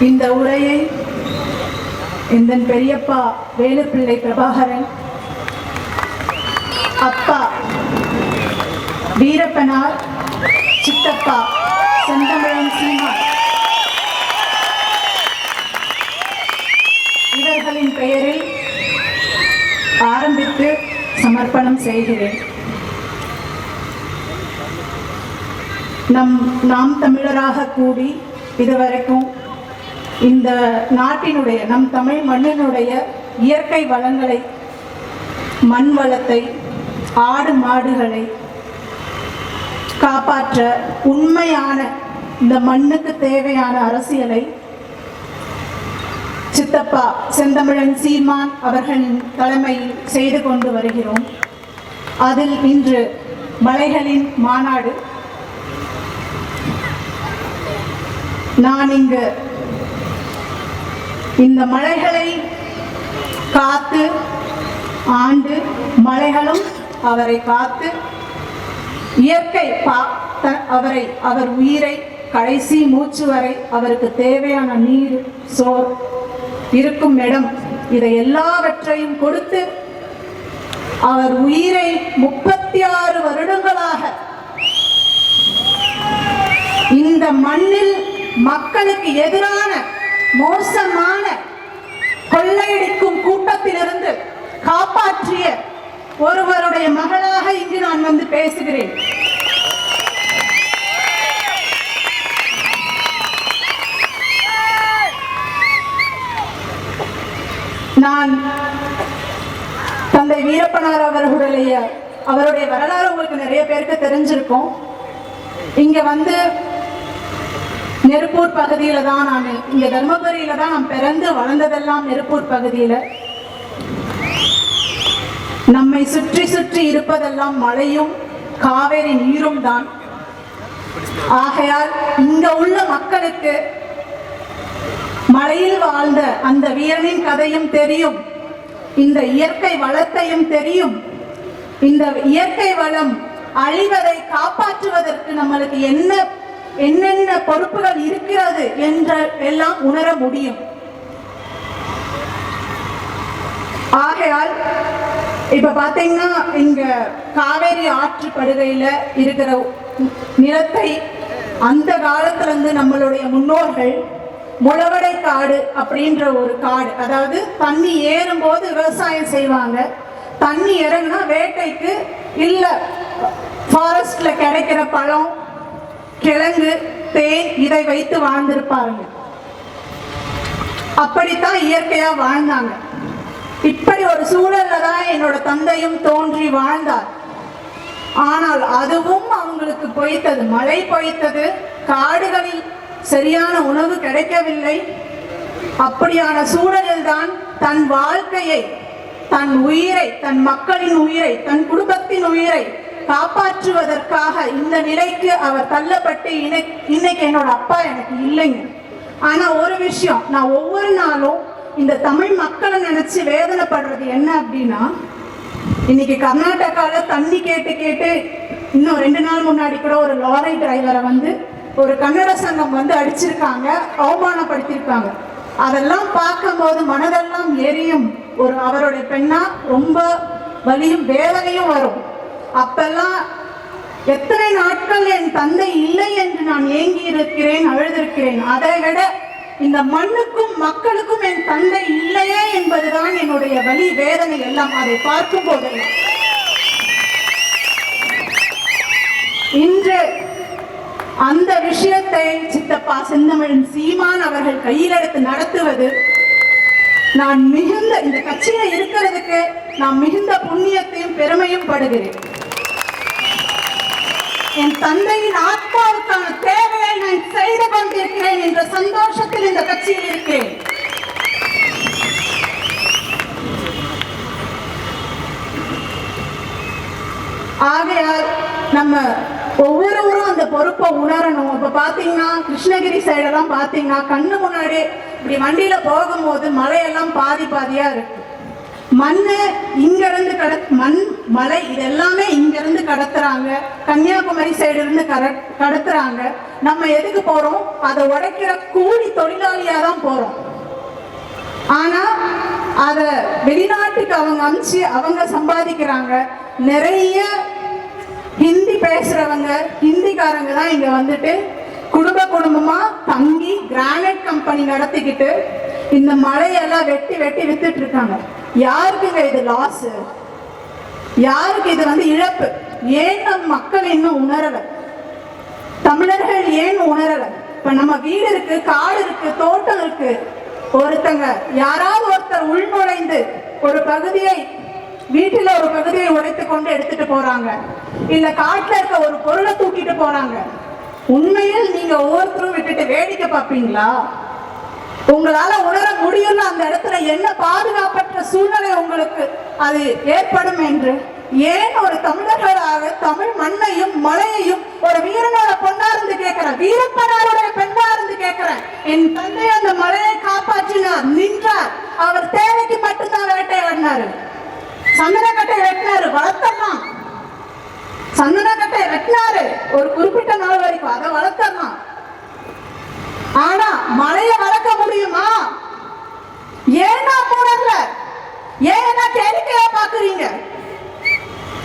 இந்த உரையை இந்த பெரியப்பா வேலுப்பிள்ளை பிரபாகரன் அப்பா வீரப்பனார் சித்தப்பா செந்தமிழன் சீமா இவர்களின் பெயரில் ஆரம்பித்து சமர்ப்பணம் செய்கிறேன். நம் நாம் தமிழராக கூடி இதுவரைக்கும் இந்த நாட்டினுடைய நம் தமிழ் மண்ணினுடைய இயற்கை வளங்களை மண் வளத்தை ஆடு மாடுகளை காப்பாற்ற உண்மையான இந்த மண்ணுக்கு தேவையான அரசியலை சித்தப்பா செந்தமிழன் சீமான் அவர்களின் தலைமையில் செய்து கொண்டு வருகிறோம். அதில் இன்று மலைகளின் மாநாடு. நான் இங்கு இந்த மலைகளை காத்து ஆண்டு மலைகளும் அவரை காத்து இயற்கை பார்த்த அவரை அவர் உயிரை கடைசி மூச்சு வரை அவருக்கு தேவையான நீர் சோர் இருக்கும் இடம். இதை எல்லாவற்றையும் கொடுத்து அவர் உயிரை முப்பத்தி ஆறு வருடங்களாக இந்த மண்ணில் மக்களுக்கு எதிரான மோசமான கொள்ளையடிக்கும் கூட்டத்திலிருந்து காப்பாற்றிய ஒருவருடைய மகளாக இங்கு நான் வந்து பேசுகிறேன். நான் தந்தை வீரப்பனார் அவர்களுடைய அவருடைய வரலாறு உங்களுக்கு நிறைய பேருக்கு தெரிஞ்சிருக்கும். இங்க வந்து நெருப்பூர் பகுதியில தான் நான் இங்கே தர்மபுரியில தான் நான் பிறந்து வளர்ந்ததெல்லாம் நெருப்பூர் பகுதியில. நம்மை சுற்றி சுற்றி இருப்பதெல்லாம் மழையும் காவேரி நீரும் தான். ஆகையால் இங்க உள்ள மக்களுக்கு மழையில் வாழ்ந்த அந்த வீரனின் கதையும் தெரியும். இந்த இயற்கை வளத்தையும் தெரியும். இந்த இயற்கை வளம் அழிவதை காப்பாற்றுவதற்கு நம்மளுக்கு என்ன என்னென்ன பொறுப்புகள் இருக்கிறது என்ற எல்லாம் உணர முடியும். ஆகையால் இப்ப பாத்தீங்கன்னா இங்க காவேரி ஆற்று படுகையில இருக்கிற நிலத்தை அந்த காலத்துல இருந்து நம்மளுடைய முன்னோர்கள் முளவடை காடு அப்படின்ற ஒரு காடு அதாவது தண்ணி ஏறும்போது விவசாயம் செய்வாங்க. தண்ணி இறங்குனா வேட்டைக்கு இல்ல ஃபாரஸ்ட்ல கிடைக்கிற பழம் கிழங்கு தேன் இதை வைத்து வாழ்ந்திருப்பாருங்க. அப்படித்தான் இயற்கையா வாழ்ந்தாங்க. இப்படி ஒரு சூழல்ல தான் என்னோட தந்தையும் தோன்றி வாழ்ந்தார். ஆனால் அதுவும் அவங்களுக்கு பொய்த்தது. மழை பொய்த்தது. காடுகளில் சரியான உணவு கிடைக்கவில்லை. அப்படியான சூழலில் தான் தன் வாழ்க்கையை தன் உயிரை தன் மக்களின் உயிரை தன் குடும்பத்தின் உயிரை காப்பாற்றுவதற்காக இந்த நிலைக்கு அவர் தள்ளப்பட்டு இன்னை- இன்னைக்கு என்னோட அப்பா எனக்கு இல்லைங்க. ஆனா ஒரு விஷயம் நான் ஒவ்வொரு நாளும் இந்த தமிழ் மக்களை நினைச்சு வேதனைப்படுறது என்ன அப்படின்னா இன்னைக்கு கர்நாடகால தண்ணி கேட்டு கேட்டு இன்னும் ரெண்டு நாள் முன்னாடி கூட ஒரு லாரி டிரைவரை வந்து ஒரு கன்னட சங்கம் வந்து அடிச்சிருக்காங்க அவமானப்படுத்தியிருக்காங்க. அதெல்லாம் பார்க்கும்போது மனதெல்லாம் எரியும். ஒரு அவருடைய பெண்ணா ரொம்ப வலியும் வேதனையும் வரும். அப்பெல்லாம் எத்தனை நாட்கள் என் தந்தை இல்லை என்று நான் ஏங்கி இருக்கிறேன் அழுதிருக்கிறேன். அதை விட இந்த மண்ணுக்கும் மக்களுக்கும் என் தந்தை இல்லையே என்பதுதான் என்னுடைய வழி வேதனை எல்லாம். அதை பார்க்கும் போதெல்லாம் இன்று அந்த விஷயத்தை சித்தப்பா செந்தமிழன் சீமான் அவர்கள் கையில் எடுத்து நடத்துவது நான் மிகுந்த இந்த கட்சியில இருக்கிறதுக்கு நான் மிகுந்த புண்ணியத்தையும் பெருமையும் படுகிறேன். என் தந்தையின் ஆத்மாவுக்கான தேவையை நான் செய்து கொண்டிருக்கிறேன் என்ற சந்தோஷத்தில் இந்த கட்சியில் இருக்கிறேன். ஆகையால் நம்ம ஒவ்வொருவரும் அந்த பொறுப்பை உணரணும். இப்ப பாத்தீங்கன்னா கிருஷ்ணகிரி சைடெல்லாம் பாத்தீங்கன்னா கண்ணு முன்னாடி இப்படி வண்டியில போகும்போது மழையெல்லாம் பாதி பாதியா இருக்கு. மண் இங்கிருந்து கட மண் மலை இது எல்லாமே இங்க கடத்துறாங்க. கன்னியாகுமரி சைடு இருந்து கர கடத்துறாங்க. நம்ம எதுக்கு போறோம்? அதை உடைக்கிற கூலி தொழிலாளியா தான் போறோம். ஆனா அத வெளிநாட்டுக்கு அவங்க அனுப்பிச்சு அவங்க சம்பாதிக்கிறாங்க. நிறைய ஹிந்தி பேசுறவங்க ஹிந்திக்காரங்க தான் இங்க வந்துட்டு குடும்ப குடும்பமா தங்கி கிரானைட் கம்பெனி நடத்திக்கிட்டு இந்த மலையெல்லாம் வெட்டி வெட்டி வித்துட்டு இருக்காங்க. யாருக்குங்க இது லாஸ் யாருக்கு இது வந்து இழப்பு? ஏன் நம் மக்கள் இன்னும் உணரல? தமிழர்கள் ஏன் உணரல? இப்ப நம்ம வீடு இருக்கு காடு இருக்கு தோட்டம் இருக்கு. ஒருத்தங்க யாராவது ஒருத்தர் உள்நுழைந்து ஒரு பகுதியை வீட்டுல ஒரு பகுதியை உடைத்து கொண்டு எடுத்துட்டு போறாங்க. இல்ல காட்டுல இருக்க ஒரு பொருளை தூக்கிட்டு போறாங்க. உண்மையில் நீங்க ஒவ்வொருத்தரும் விட்டுட்டு வேடிக்கை பார்ப்பீங்களா? உங்களால உணர முடியும்னு அந்த இடத்துல என்ன பாதுகாப்பற்ற சூழ்நிலை உங்களுக்கு அது ஏற்படும் என்று ஏன் ஒரு தமிழர்களாக தமிழ் மண்ணையும் மலையையும் ஒரு வீரனோட பொண்ணா இருந்து கேட்கிறேன் வீரப்பனாருடைய பெண்ணா இருந்து கேட்கிறேன் என் தந்தை அந்த மலையை காப்பாற்றினார் நின்றார். அவர் தேவைக்கு மட்டும்தான் வேட்டையாடினாரு சந்தனக்கட்டை வெட்டினாரு வளர்த்தலாம் சந்தனக்கட்டை வெட்டினாரு. ஒரு குறிப்பிட்ட நாள் வரைக்கும் அதை வளர்த்தலாம் ஆனா மழைய வளர்க்க முடியுமா? ஏன்னா போடல ஏன்னா கேளிக்கையா பாக்குறீங்க.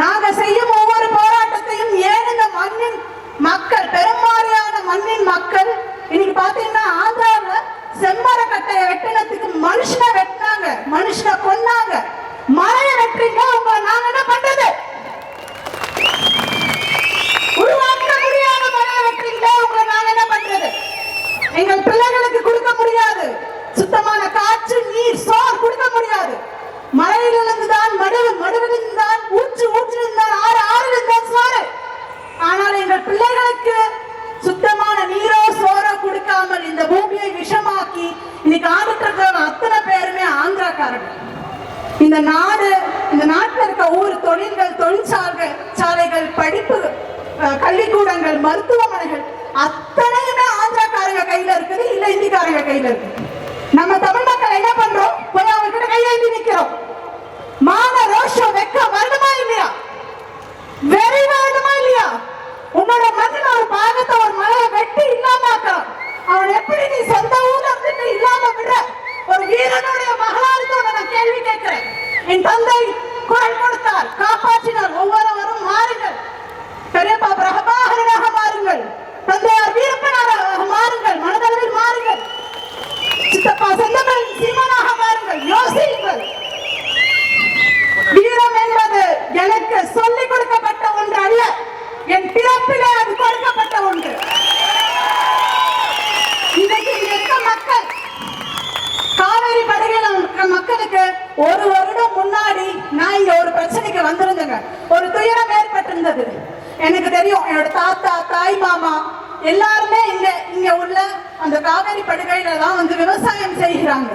நாங்க செய்யும் ஒவ்வொரு போராட்டத்தையும் ஏன் இந்த மண்ணின் மக்கள் பெரும்பாலான மண்ணின் மக்கள் இன்னைக்கு பாத்தீங்கன்னா ஆந்திராவுல செம்மர கட்டையை வெட்டினத்துக்கு மனுஷனை வெட்டினாங்க மனுஷனை கொன்னாங்க. மழையை வெட்டுறீங்க உங்க நாங்க என்ன பண்றது உருவாக்க முடியாத மலையை வெட்டுறீங்க உங்களை நாங்க என்ன பண்றது எங்கள் பிள்ளைகளுக்கு கொடுக்க முடியாது சுத்தமான காற்று நீர் சோறு கொடுக்க முடியாது மலையிலிருந்து தான் மடுவு ஊற்று ஊற்றிலிருந்து ஆறு ஆறு ஆறிலிருந்து சோறு. ஆனால் எங்கள் பிள்ளைகளுக்கு சுத்தமான நீரோ சோறோ கொடுக்காமல் இந்த பூமியை விஷமாக்கி இன்னைக்கு ஆண்டுட்டு அத்தனை பேருமே ஆந்திராக்காரர்கள். இந்த நாடு இந்த நாட்டில் இருக்க ஊர் தொழில்கள் தொழிற்சாலைகள் சாலைகள் படிப்பு கல்விக்கூடங்கள் மருத்துவமனைகள் அத்தனையுமே ஆந்திராக்காரங்க கையில இருக்குது இல்ல இந்திக்காரங்க கையில இருக்கு நம்ம தமிழ் மக்கள் என்ன பண்றோம்? போய் அவங்க கிட்ட கையேந்தி நிக்கிறோம். மான ரோஷம் வெக்க வரணுமா இல்லையா? வெறி வேணுமா இல்லையா? உன்னோட மகன் ஒரு பாகத்தை ஒரு மலையை வெட்டி இல்லாம ஆக்கலாம் அவன் எப்படி நீ சொந்த ஊர்ல இருந்துட்டு இல்லாம விட ஒரு வீரனுடைய மகளாருக்கு நான் கேள்வி கேட்கிறேன். என் தந்தை குரல் கொடுத்தார் காப்பாற்றி மக்கள். காவேரி படுகையில் இருக்க மக்களுக்கு ஒரு வருடம் முன்னாடி நான் இங்க ஒரு பிரச்சனைக்கு வந்திருந்தேங்க. ஒரு துயரம் ஏற்பட்டிருந்தது. எனக்கு தெரியும் என்னோட தாத்தா தாய் மாமா எல்லாருமே இங்க இங்க உள்ள அந்த காவேரி படுகையில தான் வந்து விவசாயம் செய்கிறாங்க.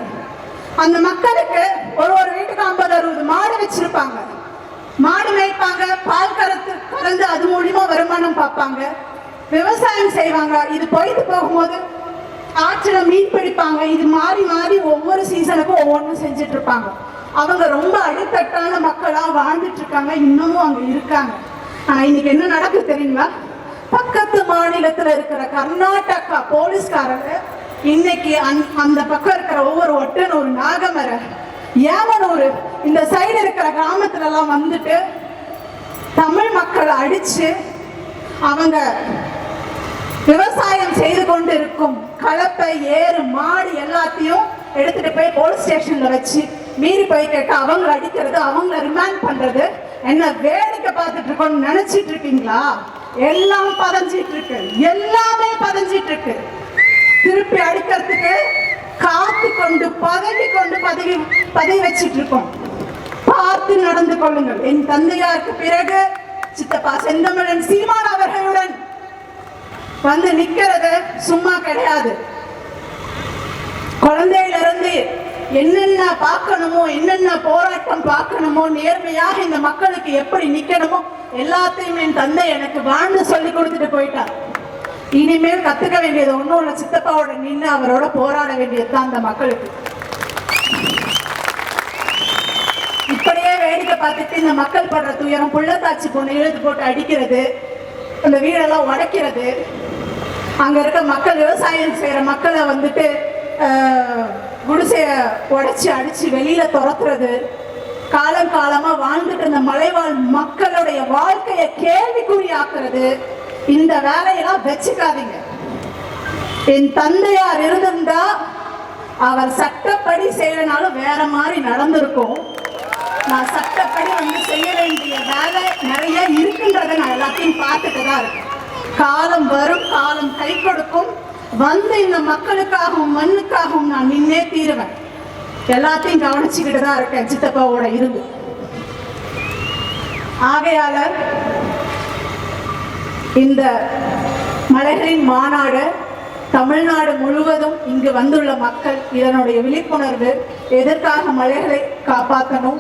அந்த மக்களுக்கு ஒரு ஒரு வீட்டுக்கு ஐம்பது அறுபது மாடு வச்சிருப்பாங்க. மாடு மேய்ப்பாங்க பால் கறத்து கறந்து அது மூலியமா வருமானம் பார்ப்பாங்க. விவசாயம் செய்வாங்க. இது பொய்த்து போகும்போது ஆற்றுல மீன் பிடிப்பாங்க. இது மாறி மாறி ஒவ்வொரு சீசனுக்கும் ஒவ்வொன்றும் செஞ்சுட்டு இருப்பாங்க அவங்க ரொம்ப அடித்தட்டான மக்களா வாழ்ந்துட்டு இருக்காங்க இன்னமும் அங்க இருக்காங்க. இன்னைக்கு என்ன நடக்குது தெரியுங்களா? பக்கத்து மாநிலத்துல இருக்கிற கர்நாடகா போலீஸ்காரங்க இன்னைக்கு அந் அந்த பக்கம் இருக்கிற ஒவ்வொரு ஒட்டனூர் நாகமர ஏமனூர் இந்த சைடு இருக்கிற கிராமத்துல எல்லாம் வந்துட்டு தமிழ் மக்களை அடிச்சு அவங்க விவசாயம் செய்து கொண்டு இருக்கும் கலப்பை ஏறு மாடு எல்லாத்தையும் எடுத்துட்டு போய் போலீஸ் ஸ்டேஷன்ல வச்சு மீறி போய் கேட்டா அவங்கள அடிக்கிறது அவங்கள ரிமாண்ட் பண்றது. என்ன வேடிக்கை பார்த்துட்டு இருக்கோம்னு நினைச்சிட்டு இருக்கீங்களா? எல்லாம் பதஞ்சிட்டு இருக்கு. எல்லாமே பதஞ்சிட்டு இருக்கு. திருப்பி அடிக்கிறதுக்கு காத்து கொண்டு பதவி கொண்டு பதவி பதவி வச்சிட்டு இருக்கோம். பார்த்து நடந்து கொள்ளுங்கள். என் தந்தையாருக்கு பிறகு சித்தப்பா செந்தமிழன் சீமான் அவர்களுடன் வந்து நிக்கிறது சும்மா கிடையாது. குழந்தையிலிருந்து என்னென்ன பார்க்கணுமோ என்னென்ன போராட்டம் பார்க்கணுமோ நேர்மையாக இந்த மக்களுக்கு எப்படி நிக்கணுமோ எல்லாத்தையும் என் தந்தை எனக்கு வாழ்ந்து சொல்லி கொடுத்துட்டு போயிட்டார். இனிமேல் கத்துக்க வேண்டியது ஒன்றும் இல்லை சித்தப்பாவோட நின்று அவரோட போராட வேண்டியது தான் அந்த மக்களுக்கு. பார்த்துட்டு இந்த மக்கள் படுற துயரம் புள்ளத்தாச்சி பொண்ணு இழுத்து போட்டு அடிக்கிறது அந்த வீடெல்லாம் உடைக்கிறது அங்கே இருக்க மக்கள் விவசாயம் செய்கிற மக்களை வந்துட்டு குடிசையை உடச்சி அடித்து வெளியில் துரத்துறது காலம் காலமாக வாழ்ந்துட்டு இருந்த மலைவாழ் மக்களுடைய வாழ்க்கையை கேள்விக்குறியாக்குறது இந்த வேலையெல்லாம் வச்சுக்காதீங்க. என் தந்தையார் இருந்திருந்தா அவர் சட்டப்படி செய்யறனாலும் வேற மாதிரி நடந்திருக்கும். நான் சட்டப்படி வந்து செய்ய வேண்டிய வேலை நிறைய இருக்குன்றதை நான் எல்லாத்தையும் பார்த்துட்டு தான் இருக்கேன். காலம் வரும் காலம் கை கொடுக்கும் வந்து இந்த மக்களுக்காகவும் மண்ணுக்காகவும் நான் நின்னே தீருவேன். எல்லாத்தையும் கவனிச்சுக்கிட்டு தான் இருக்கேன் சித்தப்பாவோட இருந்து. ஆகையால இந்த மலைகளின் மாநாடு தமிழ்நாடு முழுவதும் இங்கு வந்துள்ள மக்கள் இதனுடைய விழிப்புணர்வு எதற்காக மலைகளை காப்பாற்றணும்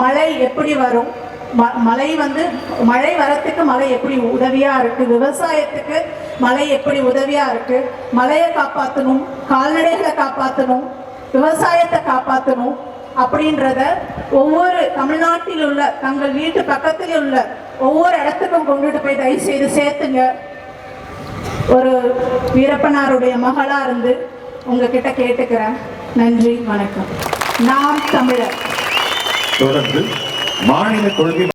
மழை எப்படி வரும் மழை வந்து மழை வரத்துக்கு மழை எப்படி உதவியா இருக்கு? விவசாயத்துக்கு மழை எப்படி உதவியா இருக்கு? மழையை காப்பாற்றணும் கால்நடைகளை காப்பாற்றணும் விவசாயத்தை காப்பாற்றணும் அப்படின்றத ஒவ்வொரு தமிழ்நாட்டில் உள்ள தங்கள் வீட்டு பக்கத்தில் உள்ள ஒவ்வொரு இடத்துக்கும் கொண்டுட்டு போய் தயவு செய்து சேர்த்துங்க. ஒரு வீரப்பனாருடைய மகளா இருந்து உங்ககிட்ட கேட்டுக்கிறேன். நன்றி வணக்கம். நாம் தமிழர். தொடர்ந்து மாநில கொள்கை